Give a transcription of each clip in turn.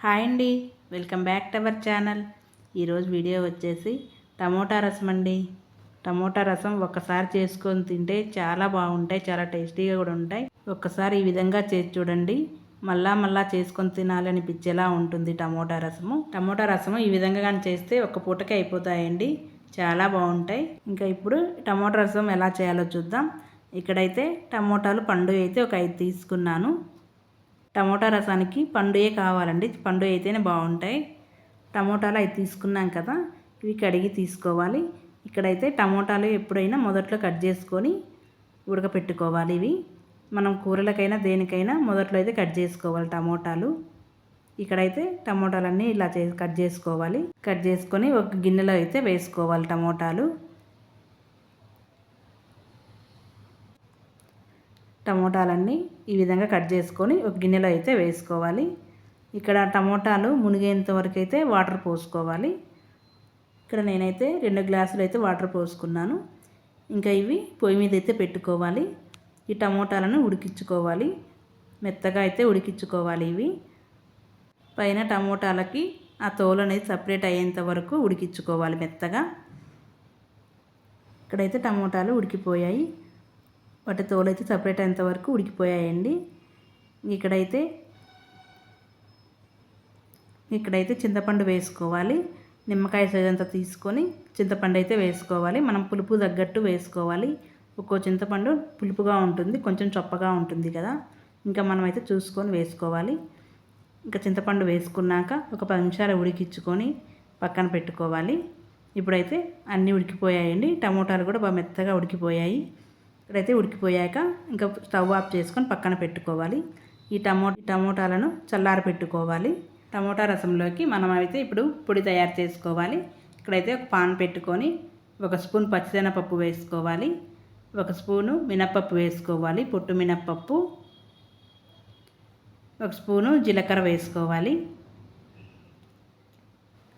Hi అండి. Welcome back to our channel. ఈరోజు video వచ్చేసి టమోటా రసం అండి. టమోటా రసం ఒక్కసారి చేసుకొని తింటే చాలా బాగుంటాయి చాలా టేస్టీగా కూడా ఉంటాయి. ఒక్కసారి ఈ విధంగా చేసి చూడండి. మళ్ళా మళ్ళా చేసుకొని తినాలనిపించేలా ఉంటుంది టమోటా రసము. టమోటా రసము ఈ విధంగా కానీ చేస్తే ఒక పూటకే అయిపోతాయండి. చాలా బాగుంటాయి. ఇంకా ఇప్పుడు టమోటా రసం ఎలా చేయాలో చూద్దాం. ఇక్కడైతే టమోటాలు పండు అయితే ఒక ఐదు తీసుకున్నాను. టమోటా రసానికి పండుయే కావాలండి. పండు అయితేనే బాగుంటాయి. టమోటాలు అవి తీసుకున్నాం కదా ఇవి కడిగి తీసుకోవాలి. ఇక్కడైతే టమోటాలు ఎప్పుడైనా మొదట్లో కట్ చేసుకొని ఉడకపెట్టుకోవాలి ఇవి. మనం కూరలకైనా దేనికైనా మొదట్లో అయితే కట్ చేసుకోవాలి టమోటాలు. ఇక్కడైతే టమోటాలన్నీ ఇలా చే కట్ చేసుకోవాలి. కట్ చేసుకొని ఒక గిన్నెలో అయితే వేసుకోవాలి టమోటాలు. టమోటాలన్నీ ఈ విధంగా కట్ చేసుకొని ఒక గిన్నెలో అయితే వేసుకోవాలి. ఇక్కడ టమోటాలు మునిగేంత వరకు అయితే వాటర్ పోసుకోవాలి. ఇక్కడ నేనైతే రెండు గ్లాసులు అయితే వాటర్ పోసుకున్నాను. ఇంకా ఇవి పొయ్యి మీద అయితే పెట్టుకోవాలి. ఈ టమోటాలను ఉడికించుకోవాలి. మెత్తగా అయితే ఉడికించుకోవాలి ఇవి. పైన టమోటాలకి ఆ తోలు అనేది సపరేట్ అయ్యేంత వరకు ఉడికించుకోవాలి మెత్తగా. ఇక్కడైతే టమోటాలు ఉడికిపోయాయి. వాటి తోలు అయితే సపరేట్ అయ్యేంత వరకు ఉడికిపోయాయండి. ఇక్కడైతే ఇక్కడైతే చింతపండు వేసుకోవాలి. నిమ్మకాయ సైజంతా తీసుకొని చింతపండు అయితే వేసుకోవాలి. మనం పులుపు తగ్గట్టు వేసుకోవాలి. ఒక్కో చింతపండు పులుపుగా ఉంటుంది కొంచెం చొప్పగా ఉంటుంది కదా. ఇంకా మనమైతే చూసుకొని వేసుకోవాలి. ఇంకా చింతపండు వేసుకున్నాక ఒక పది నిమిషాలు ఉడికించుకొని పక్కన పెట్టుకోవాలి. ఇప్పుడైతే అన్నీ ఉడికిపోయాయండి. టమోటాలు కూడా బాగా మెత్తగా ఉడికిపోయాయి. ఇక్కడైతే ఉడికిపోయాక ఇంకా స్టవ్ ఆఫ్ చేసుకొని పక్కన పెట్టుకోవాలి. ఈ టమో టమోటాలను చల్లార పెట్టుకోవాలి. టమోటా రసంలోకి మనం అయితే ఇప్పుడు పొడి తయారు చేసుకోవాలి. ఇక్కడైతే ఒక పాన్ పెట్టుకొని ఒక స్పూన్ పచ్చిశనగపప్పు వేసుకోవాలి. ఒక స్పూను మినప్పప్పు వేసుకోవాలి పొట్టు మినప్పప్పు. ఒక స్పూను జీలకర్ర వేసుకోవాలి.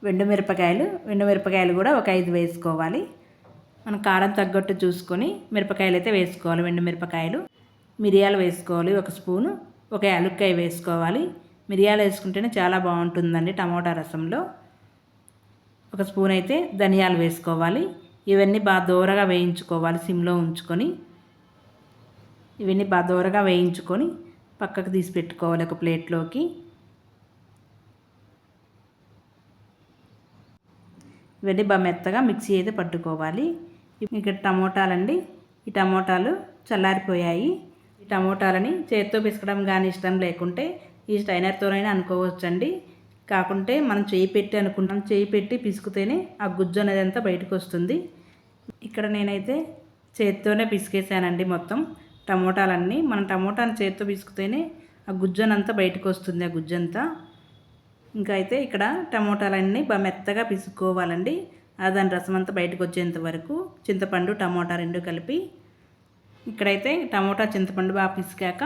వెండు మిరపకాయలు వెండు మిరపకాయలు కూడా ఒక ఐదు వేసుకోవాలి. మనం కారం తగ్గట్టు చూసుకొని మిరపకాయలు అయితే వేసుకోవాలి. వెండు మిరపకాయలు. మిరియాలు వేసుకోవాలి ఒక స్పూను. ఒక యాలుక్కాయ వేసుకోవాలి. మిరియాలు వేసుకుంటేనే చాలా బాగుంటుందండి టమోటా రసంలో. ఒక స్పూన్ అయితే ధనియాలు వేసుకోవాలి. ఇవన్నీ బాగా దూరగా వేయించుకోవాలి సిమ్లో ఉంచుకొని. ఇవన్నీ బాగా దూరగా వేయించుకొని పక్కకు తీసి పెట్టుకోవాలి ఒక ప్లేట్లోకి. ఇవన్నీ బాగా మెత్తగా మిక్సీ అయితే పట్టుకోవాలి. ఇక్కడ టమోటాలండి. ఈ టమోటాలు చల్లారిపోయాయి. ఈ టమోటాలని చేతితో పిసకడం కానీ ఇష్టం లేకుంటే ఈ స్టైనర్తోనైనా అనుకోవచ్చండి. కాకుంటే మనం చేయి పెట్టి అనుకుంటాం. చేయి పెట్టి పిసుకుతేనే ఆ గుజ్జు అనేది అంతా బయటకు వస్తుంది ఇక్కడ నేనైతే చేతితోనే పిసికేసానండి మొత్తం. టమోటాలన్నీ మనం టమోటాని చేతితో పిసుకుతేనే ఆ గుజ్జనంతా బయటకు వస్తుంది ఆ గుజ్జంతా. ఇంకా అయితే ఇక్కడ టమోటాలన్నీ బాగా మెత్తగా పిసుకోవాలండి. దాని రసం అంతా బయటకు వచ్చేంత వరకు చింతపండు టమోటా రెండు కలిపి ఇక్కడైతే టమోటా చింతపండు బాగా పిసికాక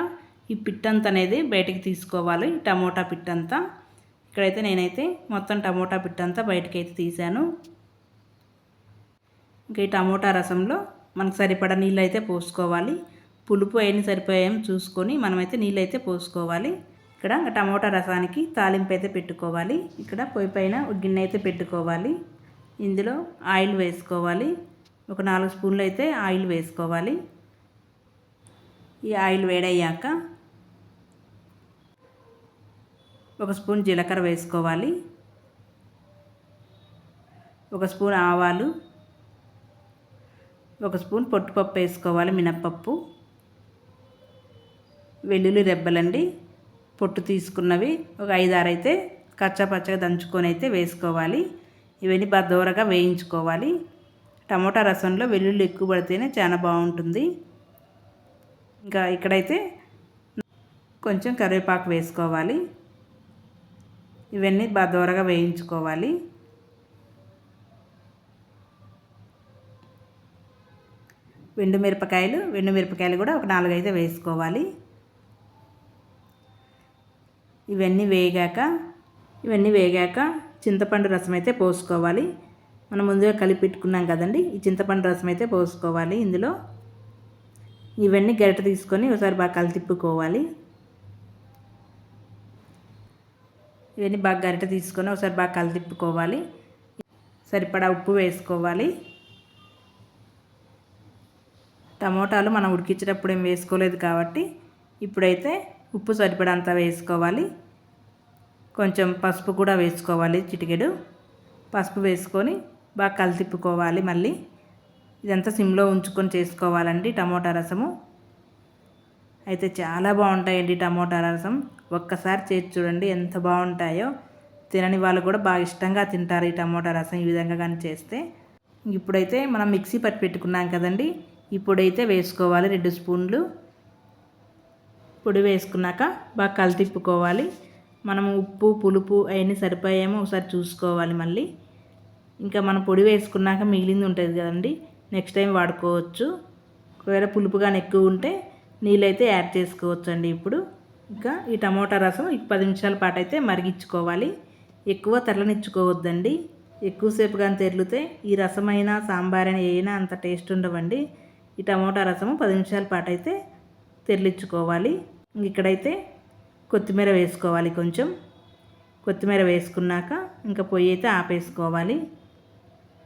ఈ పిట్టంత అనేది బయటికి తీసుకోవాలి. టమోటా పిట్టంతా. ఇక్కడైతే నేనైతే మొత్తం టమోటా పిట్టంతా బయటకి అయితే తీసాను ఇంకా ఈ టమోటా రసంలో మనకు సరిపడా నీళ్ళు అయితే పోసుకోవాలి. పులుపు అయిన సరిపోయాం చూసుకొని మనమైతే నీళ్ళు అయితే పోసుకోవాలి. ఇక్కడ టమోటా రసానికి తాలింపు అయితే పెట్టుకోవాలి. ఇక్కడ పొయ్యి పైన గిన్నె అయితే పెట్టుకోవాలి. ఇందులో ఆయిల్ వేసుకోవాలి. ఒక నాలుగు స్పూన్లు అయితే ఆయిల్ వేసుకోవాలి. ఈ ఆయిల్ వేడయ్యాక ఒక స్పూన్ జీలకర్ర వేసుకోవాలి. ఒక స్పూన్ ఆవాలు. ఒక స్పూన్ పొట్టుపప్పు వేసుకోవాలి మినప్పప్పు. వెల్లుల్లి రెబ్బలండి. పొట్టు తీసుకున్నవి ఒక ఐదారు అయితే కచ్చపచ్చగా దంచుకొని అయితే వేసుకోవాలి. ఇవన్నీ బాగా దూరగా వేయించుకోవాలి. టమోటా రసంలో వెల్లుల్లి ఎక్కువ పడితేనే చాలా బాగుంటుంది. ఇంకా ఇక్కడైతే కొంచెం కరివేపాకు వేసుకోవాలి. ఇవన్నీ బాగా దూరగా వేయించుకోవాలి. వెండు మిరపకాయలు వెండు మిరపకాయలు కూడా ఒక నాలుగైతే వేసుకోవాలి. ఇవన్నీ వేగాక ఇవన్నీ వేగాక చింతపండు రసం అయితే పోసుకోవాలి. మనం ముందుగా కలిపి పెట్టుకున్నాం కదండి. ఈ చింతపండు రసం అయితే పోసుకోవాలి ఇందులో. ఇవన్నీ గరిట తీసుకొని ఒకసారి బాగా కలితిప్పుకోవాలి ఇవన్నీ బాగా గరిట తీసుకొని ఒకసారి బాగా కలితిప్పుకోవాలి సరిపడా ఉప్పు వేసుకోవాలి. టమోటాలు మనం ఉడికించేటప్పుడు ఏం వేసుకోలేదు కాబట్టి ఇప్పుడైతే ఉప్పు సరిపడంత వేసుకోవాలి. కొంచెం పసుపు కూడా వేసుకోవాలి చిటికెడు పసుపు వేసుకొని బాగా కలితిప్పుకోవాలి మళ్ళీ. ఇదంతా సిమ్లో ఉంచుకొని చేసుకోవాలండి టమోటా రసము. అయితే చాలా బాగుంటాయండి టమోటా రసం. ఒక్కసారి చేసి చూడండి ఎంత బాగుంటాయో. తినని వాళ్ళు కూడా బాగా ఇష్టంగా తింటారు ఈ టమోటా రసం ఈ విధంగా కానీ చేస్తే. ఇప్పుడైతే మనం మిక్సీ పట్టి పెట్టుకున్నాం కదండి. ఇప్పుడైతే వేసుకోవాలి రెండు స్పూన్లు. పొడి వేసుకున్నాక బాగా కలితిప్పుకోవాలి. మనం ఉప్పు పులుపు అవన్నీ సరిపోయేమో ఒకసారి చూసుకోవాలి మళ్ళీ. ఇంకా మనం పొడి వేసుకున్నాక మిగిలింది ఉంటుంది కదండి నెక్స్ట్ టైం వాడుకోవచ్చు. ఒకవేళ పులుపు కానీ ఎక్కువ ఉంటే నీళ్ళైతే యాడ్ చేసుకోవచ్చు అండి ఇప్పుడు. ఇంకా ఈ టమోటా రసం ఈ పది నిమిషాల పాటు అయితే మరిగించుకోవాలి. ఎక్కువ తెల్లనిచ్చుకోవద్దండి ఎక్కువసేపు కానీ తెరిలితే ఈ రసమైనా సాంబార్ అయినా అయినా అంత టేస్ట్ ఉండవండి. ఈ టమోటా రసము పది నిమిషాల పాటు అయితే తెరలించుకోవాలి. ఇక్కడైతే కొత్తిమీర వేసుకోవాలి కొంచెం. కొత్తిమీర వేసుకున్నాక ఇంకా పొయ్యి అయితే ఆపేసుకోవాలి.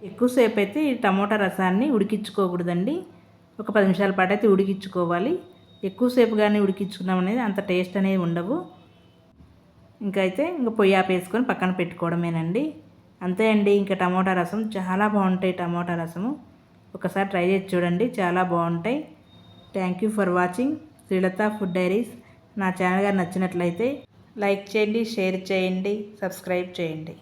ఎక్కువసేపు అయితే ఈ టమోటా రసాన్ని ఉడికించుకోకూడదండి. ఒక పది నిమిషాల పాటు అయితే ఉడికించుకోవాలి. ఎక్కువసేపు కానీ ఉడికించుకున్నాం అనేది అంత టేస్ట్ అనేది ఉండవు. ఇంకా అయితే ఇంకా పొయ్యి ఆపేసుకొని పక్కన పెట్టుకోవడమేనండి. అంతే అండి ఇంకా టమోటా రసం చాలా బాగుంటాయి టమోటా రసము. ఒకసారి ట్రై చేసి చూడండి చాలా బాగుంటాయి. Thank you for watching. Srilatha food diaries. నా ఛానల్ గారు నచ్చినట్లయితే లైక్ చేయండి షేర్ చేయండి సబ్స్క్రైబ్ చేయండి.